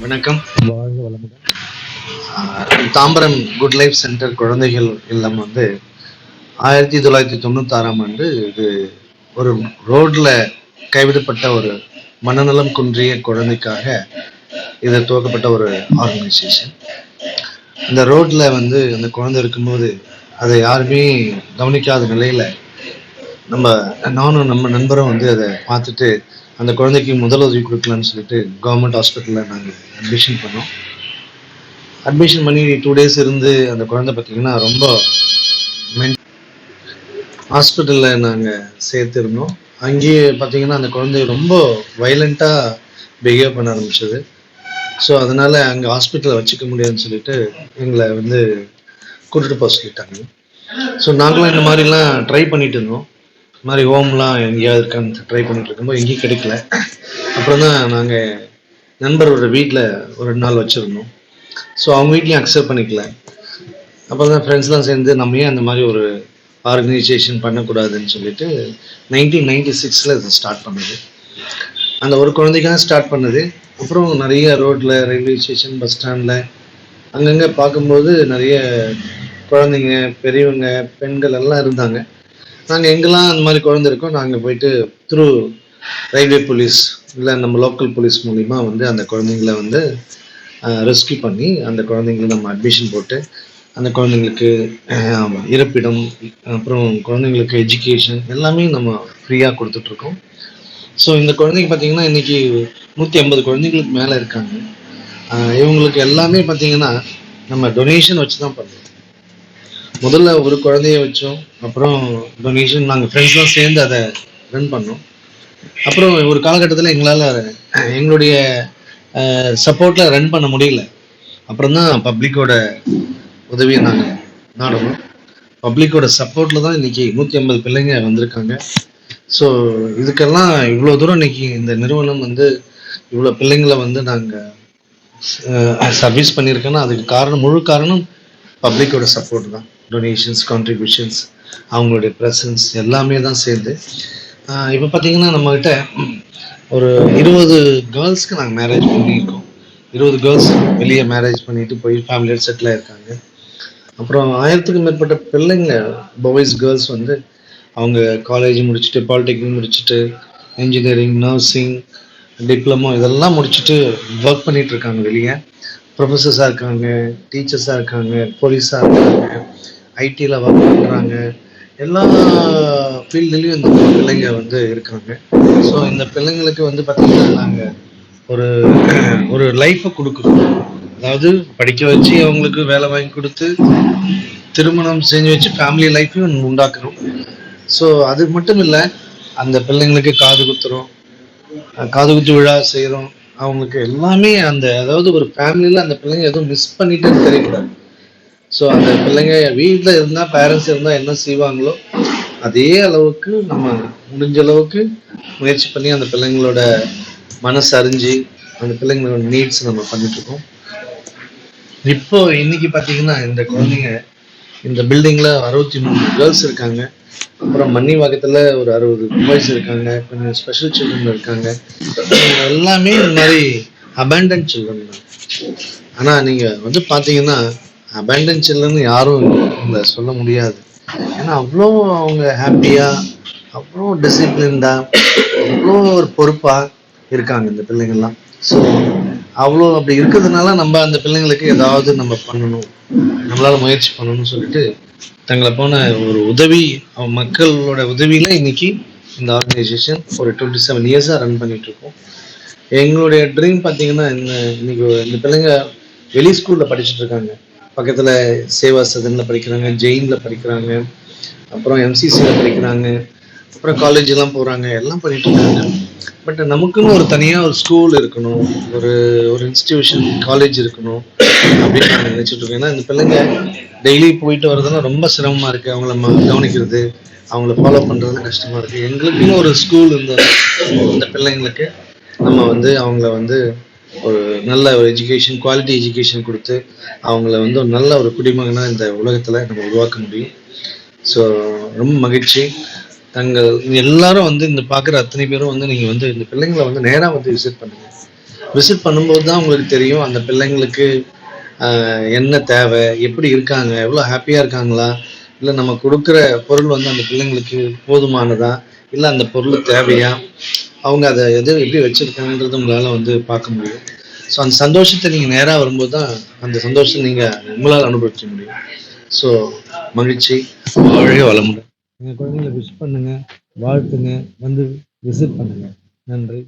வணக்கம். வாழ்க வளமுடன். தாம்பரம் குட் லைஃப் சென்டர் குழந்தைகள் இல்லம் வந்து ஆயிரத்தி தொள்ளாயிரத்தி தொண்ணூத்தாறாம் ஆண்டு இது ஒரு ரோட்ல கைவிடப்பட்ட ஒரு மனநலம் குன்றிய குழந்தைக்காக இது துவக்கப்பட்ட ஒரு ஆர்கனைசேஷன் இந்த ரோட்ல வந்து அந்த குழந்தை இருக்கும்போது அதை யாருமே கவனிக்காத நிலையில நம்ம நானும் நம்ம நண்பரும் வந்து அதை பார்த்துட்டு அந்த குழந்தைக்கு முதலுதவி கொடுக்கலான்னு சொல்லிட்டு கவர்மெண்ட் ஹாஸ்பிட்டலில் நாங்கள் அட்மிஷன் பண்ணோம். அட்மிஷன் பண்ணி டூ டேஸ் இருந்து அந்த குழந்தை பார்த்தீங்கன்னா ரொம்ப ஹாஸ்பிட்டலில் நாங்கள் சேர்த்துருந்தோம். அங்கேயே பார்த்தீங்கன்னா அந்த குழந்தை ரொம்ப வைலண்ட்டாக பிஹேவ் பண்ண ஆரம்பிச்சது. ஸோ அதனால் அங்கே ஹாஸ்பிட்டலில் வச்சுக்க முடியாதுன்னு சொல்லிட்டு எங்களை வந்து கூட்டிட்டு போக சொல்லிட்டாங்க. ஸோ நாங்களும் இந்த மாதிரிலாம் ட்ரை பண்ணிட்டு இருந்தோம். இது மாதிரி ஹோம்லாம் எங்கேயாவது இருக்கான்னு ட்ரை பண்ணிட்டு இருக்கும்போது எங்கேயும் கிடைக்கல. அப்புறம் தான் நாங்கள் நண்பரோட வீட்டில் ஒரு ரெண்டு நாள் வச்சுருந்தோம். ஸோ அவங்க வீட்லேயும் அக்செப்ட் பண்ணிக்கல. அப்போ தான் ஃப்ரெண்ட்ஸ்லாம் சேர்ந்து நம்ம ஏன் அந்த மாதிரி ஒரு ஆர்கனைசேஷன் பண்ணக்கூடாதுன்னு சொல்லிட்டு நைன்டீன் நைன்டி சிக்ஸில் இதை ஸ்டார்ட் பண்ணது. அந்த ஒரு குழந்தைக்காக ஸ்டார்ட் பண்ணது. அப்புறம் நிறைய ரோட்டில் ரயில்வே ஸ்டேஷன் பஸ் ஸ்டாண்டில் அங்கங்கே பார்க்கும்போது நிறைய குழந்தைங்க பெரியவங்க பெண்கள் எல்லாம் இருந்தாங்க. நாங்கள் எங்கெல்லாம் அந்த மாதிரி குழந்தை இருக்கோ நாங்கள் போயிட்டு த்ரூ ரயில்வே போலீஸ் இல்லை நம்ம லோக்கல் போலீஸ் மூலிமா வந்து அந்த குழந்தைங்கள வந்து ரெஸ்கியூ பண்ணி அந்த குழந்தைங்கள நம்ம அட்மிஷன் போட்டு அந்த குழந்தைங்களுக்கு இருப்பிடம் அப்புறம் குழந்தைங்களுக்கு எஜுகேஷன் எல்லாமே நம்ம ஃப்ரீயாக கொடுத்துட்ருக்கோம் ஸோ இந்த குழந்தைங்க பார்த்தீங்கன்னா இன்னைக்கு நூற்றி ஐம்பது குழந்தைங்களுக்கு மேலே இருக்காங்க. இவங்களுக்கு எல்லாமே பார்த்தீங்கன்னா நம்ம டொனேஷன் வச்சு தான் பண்ணுறோம் முதல்ல ஒரு குழந்தைய வச்சோம். அப்புறம் டொனேஷன் நாங்கள் ஃப்ரெண்ட்ஸ்லாம் சேர்ந்து அதை ரன் பண்ணோம். அப்புறம் ஒரு காலகட்டத்தில் எங்களால் எங்களுடைய சப்போர்ட்டில் ரன் பண்ண முடியல. அப்புறம் தான் பப்ளிக்கோட உதவியை நாங்கள் நாடணும். பப்ளிக்கோட சப்போர்ட்டில் தான் இன்றைக்கி நூற்றி ஐம்பது பிள்ளைங்க வந்திருக்காங்க. ஸோ இதுக்கெல்லாம் இவ்வளோ தூரம் இன்னைக்கு இந்த நிறுவனம் வந்து இவ்வளோ பிள்ளைங்களை வந்து நாங்கள் சர்வீஸ் பண்ணியிருக்கோன்னா அதுக்கு காரணம் முழு காரணம் பப்ளிக்கோட சப்போர்ட் தான். டொனேஷன்ஸ் கான்ட்ரிபியூஷன்ஸ் அவங்களுடைய ப்ரெசன்ஸ் எல்லாமே தான் சேர்ந்து. இப்போ பார்த்தீங்கன்னா நம்மக்கிட்ட ஒரு இருபது கேர்ள்ஸ்க்கு நாங்கள் மேரேஜ் பண்ணியிருக்கோம். இருபது கேர்ள்ஸ் வெளியே மேரேஜ் பண்ணிட்டு போய் ஃபேமிலியோட செட்டில் ஆயிருக்காங்க. அப்புறம் ஆயிரத்துக்கும் மேற்பட்ட பிள்ளைங்க பாய்ஸ் கேர்ள்ஸ் வந்து அவங்க காலேஜ் முடிச்சுட்டு பாலிடெக்னிக் முடிச்சுட்டு இன்ஜினியரிங் நர்சிங் டிப்ளமோ இதெல்லாம் முடிச்சுட்டு ஒர்க் பண்ணிட்டு இருக்காங்க வெளியே. ப்ரொஃபஸர்ஸாக இருக்காங்க டீச்சர்ஸாக இருக்காங்க போலீஸாக இருக்காங்க. ஐடியில் ஒர்க் பண்ணுறாங்க எல்லா ஃபீல்டுலேயும் இந்த பிள்ளைங்க வந்து இருக்காங்க. ஸோ இந்த பிள்ளைங்களுக்கு வந்து பார்த்திங்கன்னா நாங்கள் ஒரு ஒரு லைஃப்பை கொடுக்குறோம். அதாவது படிக்க வச்சு அவங்களுக்கு வேலை வாங்கி கொடுத்து திருமணம் செஞ்சு வச்சு ஃபேமிலி லைஃப்பையும் உண்டாக்குறோம். ஸோ அது மட்டும் இல்லை அந்த பிள்ளைங்களுக்கு காது குத்துறோம். காது குத்து விழா செய்கிறோம் அவங்களுக்கு எல்லாமே அந்த அதாவது ஒரு ஃபேமிலியில் அந்த பிள்ளைங்க எதுவும் மிஸ் பண்ணிட்டுன்னு தெரியக்கூடாது. ஸோ அந்த பிள்ளைங்க வீட்டில் இருந்தால் பேரண்ட்ஸ் இருந்தால் என்ன செய்வாங்களோ அதே அளவுக்கு நம்ம முடிஞ்ச அளவுக்கு முயற்சி பண்ணி அந்த பிள்ளைங்களோட மனசு அறிஞ்சு அந்த பிள்ளைங்களோட நீட்ஸ் நம்ம பண்ணிட்டு இருக்கோம் இப்போ இன்னைக்கு பார்த்தீங்கன்னா இந்த குழந்தைங்க இந்த பில்டிங்கில் அறுபத்தி மூணு கேர்ள்ஸ் இருக்காங்க. அப்புறம் மன்னிவாக்கத்தில் ஒரு அறுபது பாய்ஸ் இருக்காங்க. கொஞ்சம் ஸ்பெஷல் சில்ட்ரன் இருக்காங்க. எல்லாமே இந்த மாதிரி அபேண்டன் சில்ட்ரன் தான். ஆனால் நீங்கள் வந்து பார்த்தீங்கன்னா அபேண்டன் சில்ட்ரன் யாரும் இல்லை சொல்ல முடியாது. ஏன்னா அவ்வளோ அவங்க ஹாப்பியாக அவ்வளோ டிசிப்ளின்டாக அவ்வளோ ஒரு பொறுப்பாக இருக்காங்க இந்த பிள்ளைங்கள்லாம். ஸோ அவ்வளோ அப்படி இருக்கிறதுனால நம்ம அந்த பிள்ளைங்களுக்கு ஏதாவது நம்ம பண்ணணும் நம்மளால் முயற்சி பண்ணணும்னு சொல்லிட்டு தங்களை போன ஒரு உதவி மக்களோட உதவியில் இன்னைக்கு இந்த ஆர்கனைசேஷன் ஒரு டுவெண்ட்டி செவன் இயர்ஸாக ரன் பண்ணிட்டு இருக்கோம் எங்களுடைய ட்ரீம் பார்த்தீங்கன்னா இந்த இன்னைக்கு இந்த பிள்ளைங்க வெளி ஸ்கூலில் படிச்சுட்டு இருக்காங்க. பக்கத்தில் சேவா சதனில் படிக்கிறாங்க ஜெயினில் படிக்கிறாங்க அப்புறம் எம்சிசியில் படிக்கிறாங்க அப்புறம் காலேஜெலாம் போகிறாங்க எல்லாம் பண்ணிட்டு இருக்காங்க. பட் நமக்குன்னு ஒரு தனியாக ஒரு ஸ்கூல் இருக்கணும் ஒரு ஒரு இன்ஸ்டிடியூஷன் காலேஜ் இருக்கணும் அப்படின்னு நான் நினச்சிட்டு இருக்கேன். ஏன்னா இந்த பிள்ளைங்க டெய்லி போயிட்டு வரதெல்லாம் ரொம்ப சிரமமாக இருக்குது அவங்கள ம- கவனிக்கிறது அவங்கள ஃபாலோ பண்ணுறது கஷ்டமாக இருக்குது எங்களுக்குன்னு ஒரு ஸ்கூல் இருந்தது இந்த பிள்ளைங்களுக்கு நம்ம வந்து அவங்கள வந்து ஒரு நல்ல ஒரு எஜுகேஷன் குவாலிட்டி எஜுகேஷன் கொடுத்து அவங்கள வந்து ஒரு நல்ல ஒரு குடிமகனாக இந்த உலகத்துல நம்ம உருவாக்க முடியும். ஸோ ரொம்ப மகிழ்ச்சி. தங்கள் எல்லாரும் வந்து இந்த பார்க்குற அத்தனை பேரும் வந்து நீங்கள் வந்து இந்த பிள்ளைங்களை வந்து நேராக வந்து விசிட் பண்ணுங்க. விசிட் பண்ணும்போது தான் உங்களுக்கு தெரியும் அந்த பிள்ளைங்களுக்கு ஆஹ், என்ன தேவை எப்படி இருக்காங்க எவ்வளோ ஹாப்பியாக இருக்காங்களா? இல்லை நம்ம கொடுக்குற பொருள் வந்து அந்த பிள்ளைங்களுக்கு போதுமானதா? இல்லை அந்த பொருள் தேவையா? அவங்க அதை எது எப்படி வச்சுருக்காங்கன்றது உங்களால் வந்து பார்க்க முடியும். ஸோ அந்த சந்தோஷத்தை நீங்கள் நேராக வரும்போது தான் அந்த சந்தோஷம் நீங்கள் உங்களால் அனுபவிக்க முடியும். ஸோ மகிழ்ச்சி. வாழ்க வளமுடன். எங்கள் குழந்தைங்களை விஷ் பண்ணுங்க வாழ்த்துங்க வந்து விசிட் பண்ணுங்க. நன்றி.